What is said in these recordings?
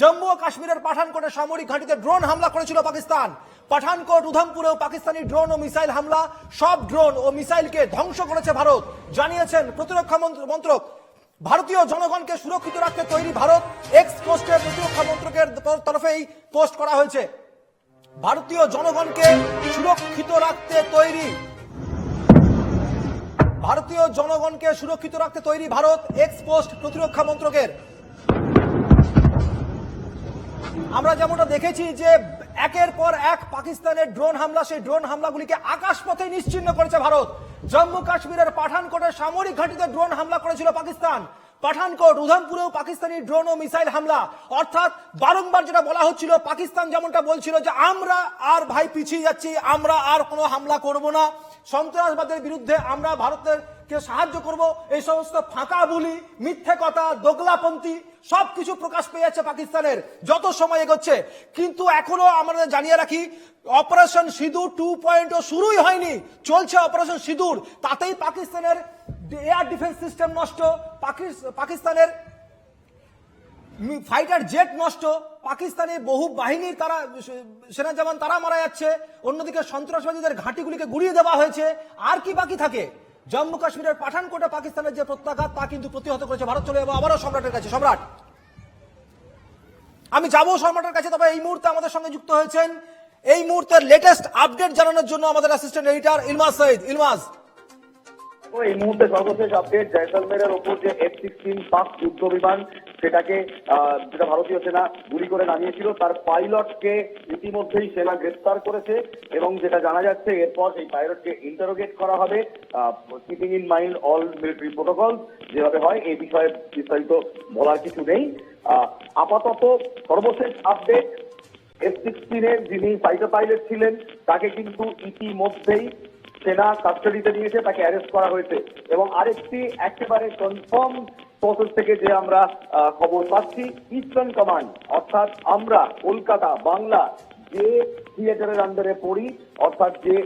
জম্মু ও কাশ্মীরের পাঠানকোটে সামরিক ঘাঁটিতে ড্রোন হামলা করেছিল পাকিস্তান। পাঠানকোট উধমপুরেও পাকিস্তানি ড্রোন ও মিসাইল হামলা। সব ড্রোন ও মিসাইলকে ধ্বংস করেছে ভারত, জানিয়েছেন প্রতিরক্ষা মন্ত্রক। ভারতীয় জনগণকে সুরক্ষিত রাখতে তৈরি ভারত এক্স পোস্টে প্রতিরক্ষা মন্ত্রকের তরফে এই পোস্ট করা হয়েছে। ভারতীয় জনগণকে সুরক্ষিত রাখতে তৈরি ভারতীয় জনগণকে সুরক্ষিত রাখতে তৈরি ভারত এক্স পোস্ট প্রতিরক্ষা মন্ত্রকের আমরা যেমনটা দেখেছি যে একের পর এক পাকিস্তানের ড্রোন হামলা, সেই ড্রোন হামলাগুলিকে আকাশপথে নিশ্চিহ্ন করেছে ভারত। জম্মু কাশ্মীরের পাঠানকোটের সামরিক ঘাঁটিতে ড্রোন হামলা করেছিল পাকিস্তান। পাঠানকোট, উধমপুরেও পাকিস্তানি ড্রোন ও মিসাইল হামলা। অর্থাৎ বারংবার যেটা বলা হচ্ছিল, পাকিস্তান যেমনটা বলছিল যে আমরা আর ভাই পিছিয়ে যাচ্ছি, আমরা আর কোনো হামলা করব না। সন্ত্রাসবাদের বিরুদ্ধে আমরা ভারতের কে সাহায্য করব? এই সমস্ত ফাঁকা বুলি, মিথ্যে কথা, দোগলাপন্থী, সবকিছু প্রকাশ পেয়ে যাচ্ছে পাকিস্তানের। যত সময় এগোচ্ছে। কিন্তু এখনও আমাদের জানিয়ে রাখি, অপারেশন সিঁদুর টু পয়েন্ট শুরুই হয়নি। চলছে অপারেশন সিঁদুর। তাতেই পাকিস্তানের এয়ার ডিফেন্স সিস্টেম নষ্ট পাকিস্তানের ফাইটার জেট নষ্ট, পাকিস্তানে বহু বাহিনীর তারা সেনা জওয়ান তারা মারা যাচ্ছে, অন্যদিকে সন্ত্রাসবাদীদের ঘাঁটিগুলিকে গুড়িয়ে দেওয়া হয়েছে। আর কি বাকি থাকে? জম্মু কাশ্মীরের পাঠানকোটে পাকিস্তানের যে প্রত্যাঘাত, তা কিন্তু প্রতিহত করেছে ভারত। চলে যাব আবারও সম্রাটের কাছে। সম্রাট, আমি যাব সম্রাটের কাছে, তবে এই মুহূর্তে আমাদের সঙ্গে যুক্ত হয়েছেন এই মুহূর্তের লেটেস্ট আপডেট জানানোর জন্য আমাদের অ্যাসিস্ট্যান্ট এডিটর ইলমাজ সঈদ ইলমাজ এই মুহূর্তে সর্বশেষ আপডেট জয়সলমেরের ওপর যে এফ সিক্সটিন পাক যুদ্ধ বিমান, সেটাকে যেটা ভারতীয় সেনা গুলি করে নামিয়েছিল, তার পাইলটকে ইতিমধ্যেই সেনা গ্রেফতার করেছে এবং যেটা জানা যাচ্ছে, এরপর এই পাইলটকে ইন্টারোগেট করা হবে keeping in mind all military protocol যেভাবে হয় এই বিষয়ে বিস্তারিত বলার কিছু নেই। আপাতত সর্বশেষ আপডেট এফ সিক্সটিনের যিনি ফাইটার পাইলট ছিলেন, তাকে কিন্তু ইতিমধ্যেই সেনা কাস্টাডিতে নিয়েছে, তাকে অ্যারেস্ট করা হয়েছে। এবং আরেকটি একেবারে কনফার্ম সোর্সেস থেকে যে আমরা খবর পাচ্ছি ইস্টার্ন কমান্ড অর্থাৎ আমরা, কলকাতা, বাংলা, যে থিয়েটারের আন্ডারে পড়ি, অর্থাৎ যে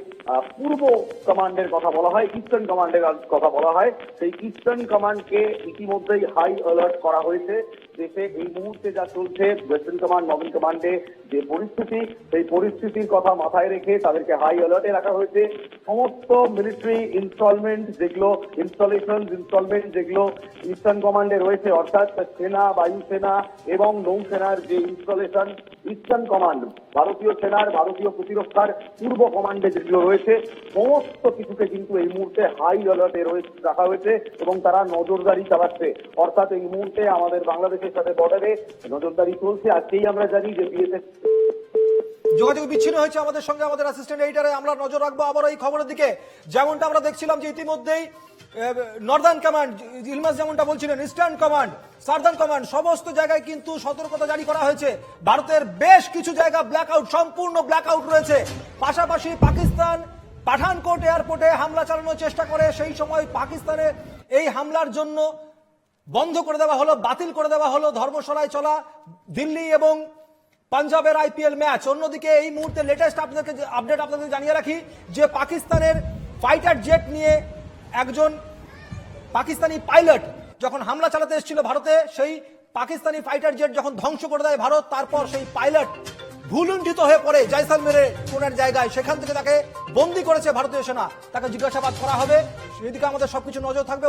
পূর্ব কমান্ডের কথা বলা হয়, ইস্টার্ন কমান্ডের কথা বলা হয়, সেই ইস্টার্ন কমান্ডকে ইতিমধ্যেই হাই অ্যালার্ট করা হয়েছে দেশে এই মুহূর্তে যা চলছে ওয়েস্টার্ন কমান্ড নভেন কমান্ডে যে পরিস্থিতি, সেই পরিস্থিতির কথা মাথায় রেখে তাদেরকে হাই অ্যালার্টে রাখা হয়েছে। সমস্ত মিলিটারি ইনস্টলমেন্ট যেগুলো ইনস্টলেশন ইনস্টলমেন্ট যেগুলো ইস্টার্ন কমান্ডে রয়েছে, অর্থাৎ সেনা বায়ুসেনা এবং নৌসেনার যে ইনস্টলেশন ইস্টার্ন কমান্ড, ভারতীয় সেনার ভারতীয় প্রতিরক্ষার পূর্ব কমান্ডে যেগুলো রয়েছে, সমস্ত কিছুকে কিন্তু এই মুহূর্তে হাই অ্যালার্টে রয়েছে রাখা হয়েছে এবং তারা নজরদারি চালাচ্ছে। অর্থাৎ এই মুহূর্তে আমাদের বাংলাদেশের সাথে বর্ডারে নজরদারি চলছে। আজকেই আমরা জানি যে বিএসএফ যোগাযোগ বিচ্ছিন্ন হয়েছে আমাদের সঙ্গে আমাদের অ্যাসিস্ট্যান্ট এডিটরে আমরা নজর রাখব আবার এই খবরের দিকে। যেমনটা আমরা দেখছিলাম যে ইতিমধ্যেই নর্দার্ন কমান্ড ইলমাস যেমনটা বলছিলেন ইস্টার্ন কমান্ড সার্দার্ন কমান্ড সমস্ত জায়গায় কিন্তু সতর্কতা জারি করা হয়েছে। ভারতের বেশ কিছু জায়গা ব্ল্যাক আউট সম্পূর্ণ ব্ল্যাক আউট রয়েছে। পাশাপাশি পাকিস্তান পাঠানকোট এয়ারপোর্টে হামলা চালানোর চেষ্টা করে। সেই সময় পাকিস্তানে এই হামলার জন্য বন্ধ করে দেওয়া হলো, বাতিল করে দেওয়া হলো ধর্মশালায় চলা। দিল্লি এবং পাঞ্জাবের আইপিএল ম্যাচ। অন্যদিকে এই মুহূর্তে লেটেস্ট আপনাদেরকে আপডেট আপনাদের জানিয়ে রাখি, যে পাকিস্তানের ফাইটার জেট নিয়ে একজন পাকিস্তানি পাইলট যখন হামলা চালাতে এসেছিল ভারতে, সেই পাকিস্তানি ফাইটার জেট যখন ধ্বংস করে দেয় ভারত, তারপর সেই পাইলট ভুলুণ্ঠিত হয়ে পড়ে জয়সালমেরে কোন জায়গায়। সেখান থেকে তাকে বন্দি করেছে ভারতীয় সেনা। তাকে জিজ্ঞাসাবাদ করা হবে। সেদিকে আমাদের সবকিছু নজর থাকবে।